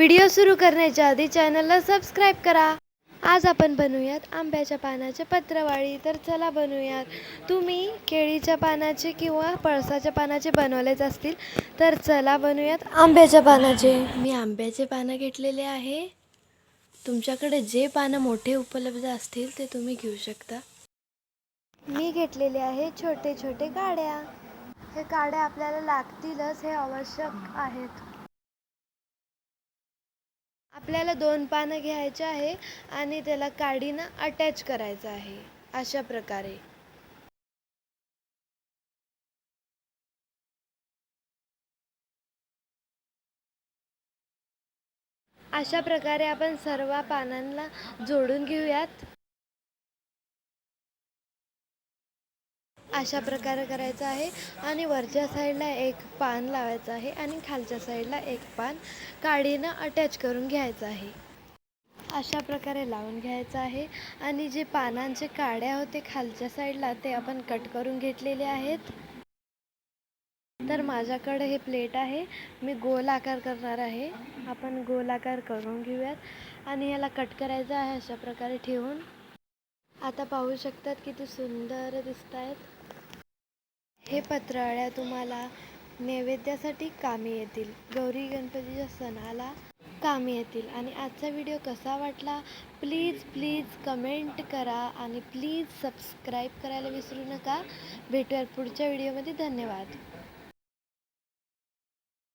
Video सुरू करण्याच्या आधी चॅनलला सबस्क्राईब करा. आज आपण बनवूयात आंब्याच्या पानाचे पत्रवाळी. तर चला बनवूयात. तुम्ही केळीच्या पानाचे किंवा पळसाच्या पानाचे बनवलेच असतील तर चला बनवूयात आंब्याच्या पानाचे. मी आंब्याचे पानं घेतलेले आहे. तुमच्याकडे जे पानं मोठे उपलब्ध असतील ते तुम्ही घेऊ शकता. मी घेतलेले आहे छोटे छोटे काड्या. हे काड्या आपल्याला लागतीलच हे आवश्यक आहेत. आपल्याला दोन पानं घ्यायचे आहे आणि त्याला काडीनं अटॅच करायचं आहे. अशा प्रकारे. अशा प्रकारे आपण सर्व पानांना जोडून घेऊयात. अशा प्रकारे करायचं आहे. आणि वरच्या साईडला एक पान लावायचं आहे आणि खालच्या साईडला एक पान काडीनं अटॅच करून घ्यायचं आहे. अशा प्रकारे लावून घ्यायचं आहे. आणि जे पानांचे काड्या होते खालच्या साईडला ते आपण कट करून घेतलेले आहेत. तर माझ्याकडे हे प्लेट आहे. मी गोल आकार करणार आहे. आपण गोल आकार करून घेऊयात. आणि याला कट करायचं आहे अशा प्रकारे ठेवून. आता पाहू शकतात किती सुंदर दिसत आहेत हे पत्रावळ्या तुम्हाला नैवेद्यासाठी कामी येतील. गौरी गणपतीच्या सणाला कामी येतील. आणि आजचा व्हिडिओ कसा वाटला? प्लीज प्लीज कमेंट करा आणि प्लीज सबस्क्राईब करायला विसरू नका. भेटूयात पुढच्या व्हिडिओमध्ये. धन्यवाद.